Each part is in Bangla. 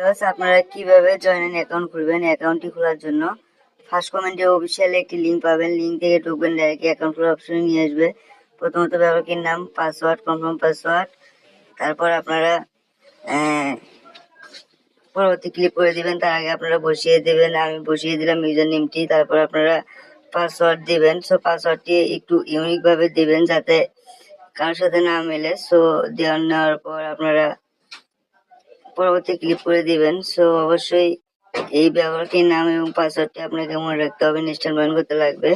ভিউয়ার্স আপনারা কীভাবে জয়েন অ্যাকাউন্ট খুলবেন? অ্যাকাউন্টটি খোলার জন্য ফার্স্ট কমেন্টে অফিসিয়াল একটি লিঙ্ক পাবেন। লিঙ্ক থেকে ঢুকবেন ডাইরেক্ট অ্যাকাউন্ট খোলার অপশনে নিয়ে আসবে। প্রথমত ব্যবহারকের নাম পাসওয়ার্ড কনফার্ম পাসওয়ার্ড তারপর আপনারা পরবর্তী ক্লিক করে দিবেন। তার আগে আপনারা বসিয়ে দেবেন। আমি বসিয়ে দিলাম ইউজার নেমটি তারপর আপনারা পাসওয়ার্ড দেবেন। সো পাসওয়ার্ডটি একটু ইউনিকভাবে দেবেন যাতে কারোর সাথে না মেলে। সো দেওয়ার নেওয়ার পর আপনারা পরবর্তী ক্লিক করে দিবেন। সো অবশ্যই এই ব্যবহারকারীর নাম এবং পাসওয়ার্ডটি আপনাকে মনে রাখতে হবে মনে করতে লাগবে।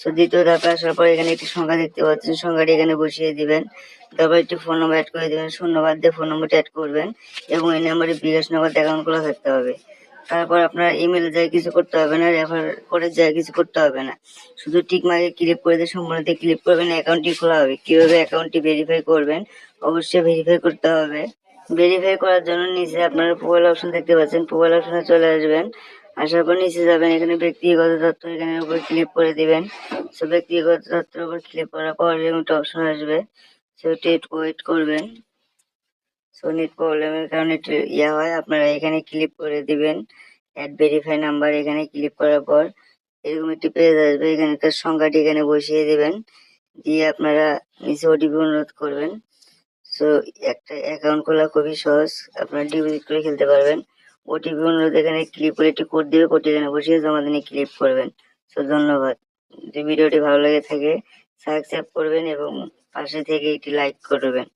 সো দ্বিতীয় ধাপে আসার পর এখানে একটি সংখ্যা দেখতে পাচ্ছেন। সংখ্যাটি এখানে বসিয়ে দিবেন। তারপর একটি ফোন নম্বর অ্যাড করে দিবেন। শূন্যবাদ দিয়ে ফোন নম্বরটি অ্যাড করবেন এবং এই নাম্বারে বিকাশ নগদ অ্যাকাউন্ট খোলা থাকতে হবে। তারপর আপনার ইমেলে যায় কিছু করতে হবে না রেফার করে যায় কিছু করতে হবে না। শুধু টিক মার্কে ক্লিক করে দিয়ে সম্পূর্ণতে ক্লিক করবেন। অ্যাকাউন্টটি খোলা হবে। কীভাবে অ্যাকাউন্টটি ভেরিফাই করবেন? অবশ্যই ভেরিফাই করতে হবে। ভেরিফাই করার জন্য নিচে আপনারা প্রোফাইল অপশন দেখতে পাচ্ছেন। প্রোফাইল অপশনে চলে আসবেন। আসার পর নিচে যাবেন। এখানে ব্যক্তিগত তথ্য এখানে উপর ক্লিক করে দিবেন। সো ব্যক্তিগত তথ্যের উপর ক্লিক করার পর এরকম একটা অপশন আসবে সেটি ওয়েট করবেন। সো নেট প্রবলেমের কারণে একটু ইয়া হয়। আপনারা এখানে ক্লিক করে দিবেন। অ্যাড ভেরিফাই নাম্বার এখানে ক্লিক করার পর এরকম একটি পেজ আসবে। এখানে তার সংখ্যাটি এখানে বসিয়ে দিবেন। দিয়ে আপনারা নিচে ওটিপি অনুরোধ করবেন। সো একটা অ্যাকাউন্ট খোলা খুবই সহজ। আপনার ডিপোজিট করে খেলতে পারবেন। ওটিপি অনুরোধ এখানে ক্লিপ করে একটি কোড দিবে কোডটি এখানে বসিয়ে জমা দিনে ক্লিপ করবেন। সো ধন্যবাদ। যদি ভিডিওটি ভালো লেগে থাকে সাবস্ক্রাইব করবেন এবং পাশে থেকে একটি লাইক করবেন।